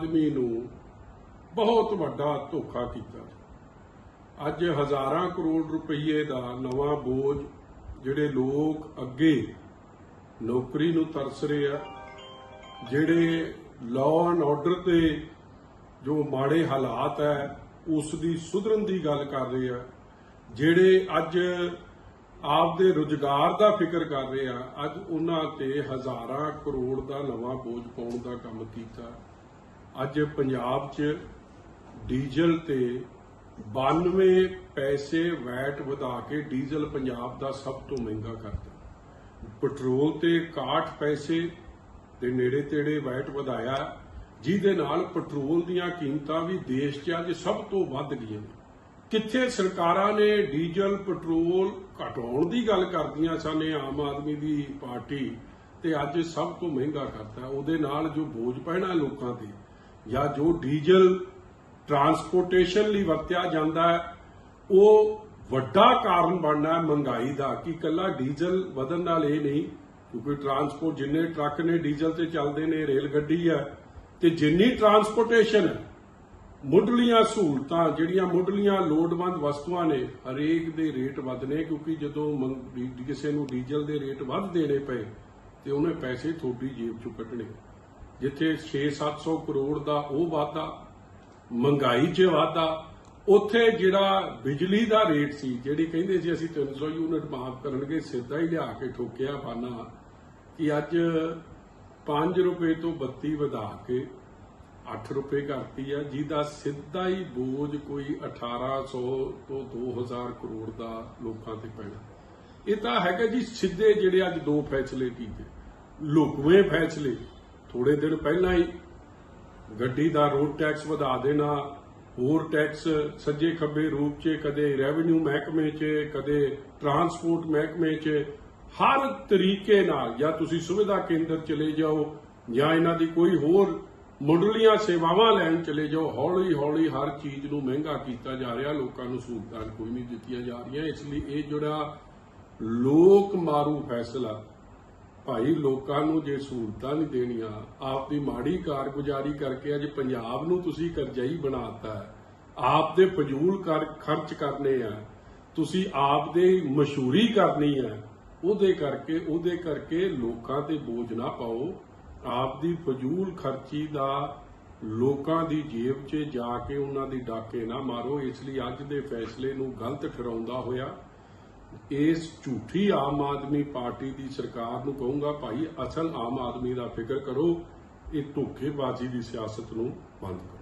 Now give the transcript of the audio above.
ਆਦਮੀ ਨੂੰ ਬਹੁਤ ਵੱਡਾ ਧੋਖਾ ਕੀਤਾ। ਅੱਜ ਹਜ਼ਾਰਾਂ ਕਰੋੜ ਰੁਪਏ ਦਾ ਨਵਾਂ ਬੋਝ ਜਿਹੜੇ ਲੋਕ ਅੱਗੇ ਨੌਕਰੀ ਨੂੰ ਤਰਸ ਰਹੇ ਆ, ਜਿਹੜੇ ਲਾਅ ਐਂਡ ਆਰਡਰ ਤੇ ਜੋ ਮਾੜੇ ਹਾਲਾਤ ਹੈ ਉਸ ਦੀ ਸੁਧਰਨ ਦੀ ਗੱਲ ਕਰ ਰਹੇ ਆ, ਜਿਹੜੇ ਅੱਜ ਆਪਦੇ ਰੁਜ਼ਗਾਰ ਦਾ ਫਿਕਰ ਕਰ ਰਹੇ ਆ, ਅੱਜ ਉਹਨਾਂ ਤੇ ਹਜ਼ਾਰਾਂ ਕਰੋੜ ਦਾ ਨਵਾਂ ਬੋਝ ਪਾਉਣ ਦਾ ਕੰਮ ਕੀਤਾ। ਅੱਜ ਪੰਜਾਬ 'ਚ ਡੀਜ਼ਲ ਤੇ 92 ਪੈਸੇ ਵੈਟ ਵਧਾ ਕੇ ਡੀਜ਼ਲ ਪੰਜਾਬ ਦਾ ਸਭ ਤੋਂ ਮਹਿੰਗਾ ਕਰਤਾ। ਪੈਟਰੋਲ ਤੇ 61 ਪੈਸੇ ਦੇ ਨੇੜੇ ਤੇੜੇ ਵੈਟ ਵਧਾਇਆ। ਜਿਹਦੇ ਨਾਲ ਪੈਟਰੋਲ ਦੀਆਂ ਕੀਮਤਾਂ ਵੀ ਦੇਸ਼ 'ਚ ਅੱਜ ਸਭ ਤੋਂ ਵੱਧ ਗਈਆਂ। ਨੇ ਕਿੱਥੇ ਸਰਕਾਰਾਂ ਨੇ ਡੀਜ਼ਲ, ਪੈਟਰੋਲ ਘਟਾਉਣ ਦੀ ਗੱਲ ਕਰਦੀਆਂ ਸਨ, ਇਹ ਆਮ ਆਦਮੀ ਦੀ ਪਾਰਟੀ ਤੇ ਅੱਜ ਸਭ ਤੋਂ ਮਹਿੰਗਾ ਕਰਤਾ। ਉਹਦੇ ਨਾਲ ਜੋ ਬੋਝ ਪੈਣਾ ਲੋਕਾਂ ਤੇ ਜਾਂ ਜੋ ਡੀਜ਼ਲ ਟਰਾਂਸਪੋਰਟੇਸ਼ਨ ਲਈ ਵਰਤਿਆ ਜਾਂਦਾ ਹੈ, ਉਹ ਵੱਡਾ ਕਾਰਨ ਬਣਨਾ ਹੈ ਮਹਿੰਗਾਈ ਦਾ, ਕਿ ਕੱਲਾ ਡੀਜ਼ਲ ਵਧਣ ਨਾਲ ਇਹ ਨਹੀਂ, ਕਿਉਂਕਿ ਟਰਾਂਸਪੋਰਟ ਜਿੰਨੇ ਟਰੱਕ ਨੇ ਡੀਜ਼ਲ ਤੇ ਚੱਲਦੇ ਨੇ, ਰੇਲ ਗੱਡੀ ਹੈ, ਤੇ ਜਿੰਨੀ ਟਰਾਂਸਪੋਰਟੇਸ਼ਨ ਮੁੱਢਲੀਆਂ ਸਹੂਲਤਾਂ, ਜਿਹੜੀਆਂ ਮੁੱਢਲੀਆਂ ਲੋੜਵੰਦ ਵਸਤੂਆਂ ਨੇ, ਹਰੇਕ ਦੇ ਰੇਟ ਵਧਨੇ, ਕਿਉਂਕਿ ਜਦੋਂ ਕਿਸੇ ਨੂੰ ਡੀਜ਼ਲ ਦੇ ਰੇਟ ਵੱਧ ਦੇਣੇ ਪਏ, ਤੇ ਉਹਨੇ ਪੈਸੇ ਥੋੜੀ ਜੇਬ ਚੋਂ ਕੱਢਣੇ। ਜਿੱਥੇ 6-700 ਕਰੋੜ ਦਾ ਉਹ ਵਾਧਾ, ਮਹਿੰਗਾਈ 'ਚ ਵਾਧਾ, ਉੱਥੇ ਜਿਹੜਾ ਬਿਜਲੀ ਦਾ ਰੇਟ ਸੀ, ਜਿਹੜੀ ਕਹਿੰਦੇ ਸੀ ਅਸੀਂ 300 ਯੂਨਿਟ ਮਾਫ ਕਰਨਗੇ, ਸਿੱਧਾ ਹੀ ਲਿਆ ਕੇ ਠੋਕਿਆ ਬਾਨਾ, ਕਿ ਅੱਜ 5 ਰੁਪਏ ਤੋਂ 32 ਵਧਾ ਕੇ 8 ਰੁਪਏ ਕਰਤੀ ਆ, ਜਿਹਦਾ ਸਿੱਧਾ ਹੀ ਬੋਝ ਕੋਈ 1800 ਤੋਂ 2000 ਕਰੋੜ ਦਾ ਲੋਕਾਂ ਤੇ ਪੈਣਾ। ਇਹ ਤਾਂ ਹੈਗਾ ਜੀ, ਸਿੱਧੇ ਜਿਹੜੇ ਅੱਜ ਦੋ ਫੈਸਲੇ ਕੀਤੇ ਲੁਕਵੇਂ ਫੈਸਲੇ। ਥੋੜੇ ਦਿਨ ਪਹਿਲਾਂ ਹੀ ਗੱਡੀ ਦਾ ਰੋਡ ਟੈਕਸ ਵਧਾ ਦੇਣਾ, ਹੋਰ ਟੈਕਸ ਸੱਜੇ ਖੱਬੇ ਰੂਪ 'ਚ, ਕਦੇ ਰੈਵਨਿਊ ਮਹਿਕਮੇ 'ਚ, ਕਦੇ ਟਰਾਂਸਪੋਰਟ ਮਹਿਕਮੇ 'ਚ, ਹਰ ਤਰੀਕੇ ਨਾਲ ਜਾਂ ਤੁਸੀਂ ਸੁਵਿਧਾ ਕੇਂਦਰ ਚਲੇ ਜਾਓ ਜਾਂ ਇਹਨਾਂ ਦੀ ਕੋਈ ਹੋਰ ਮੁੱਢਲੀਆਂ ਸੇਵਾਵਾਂ ਲੈਣ ਚਲੇ ਜਾਓ ਹੌਲੀ ਹੌਲੀ ਹਰ ਚੀਜ਼ ਨੂੰ ਮਹਿੰਗਾ ਕੀਤਾ ਜਾ ਰਿਹਾ, ਲੋਕਾਂ ਨੂੰ ਸਹੂਲਤਾਂ ਕੋਈ ਨਹੀਂ ਦਿੱਤੀਆਂ ਜਾ ਰਹੀਆਂ, ਇਸ ਲਈ ਇਹ ਜਿਹੜਾ ਲੋਕ ਮਾਰੂ ਫੈਸਲਾ ਭਾਈ, ਲੋਕਾਂ ਨੂੰ ਜੇ ਸਹੂਲਤਾਂ ਨਹੀਂ ਦੇਣੀਆਂ ਆਪ ਦੀ ਮਾੜੀ ਕਾਰਗੁਜ਼ਾਰੀ ਕਰਕੇ ਅੱਜ ਪੰਜਾਬ ਨੂੰ ਤੁਸੀਂ ਕਰਜ਼ਾਈ ਬਣਾਤਾ ਹੈ। ਆਪ ਦੇ ਫਜ਼ੂਲ ਕਰ, ਖਰਚ ਕਰਨੇ ਆ। ਤੁਸੀਂ ਆਪ ਦੇ ਮਸ਼ਹੂਰੀ ਕਰਨੀ ਹੈ ਉਹਦੇ ਕਰਕੇ ਉਹਦੇ ਕਰਕੇ ਲੋਕਾਂ ਤੇ ਬੋਝ ਨਾ ਪਾਓ। ਆਪ ਦੀ ਫਜ਼ੂਲ ਖਰਚੀ ਦਾ ਲੋਕਾਂ ਦੀ ਜੇਬ 'ਚ ਜਾ ਕੇ ਉਹਨਾਂ ਦੀ ਡਾਕੇ ਨਾ ਮਾਰੋ। ਇਸ ਲਈ ਅੱਜ ਦੇ ਫੈਸਲੇ ਨੂੰ ਗਲਤ ਠਹਿਰਾਉਂਦਾ ਹੋਇਆ ਇਸ ਝੂਠੀ ਆਮ ਆਦਮੀ ਪਾਰਟੀ ਦੀ ਸਰਕਾਰ ਨੂੰ ਕਹੂੰਗਾ, ਭਾਈ ਅਸਲ ਆਮ ਆਦਮੀ ਦਾ ਫਿਕਰ ਕਰੋ, ਇਹ ਧੋਖੇਬਾਜ਼ੀ ਦੀ ਸਿਆਸਤ ਨੂੰ ਬੰਦ ਕਰੋ।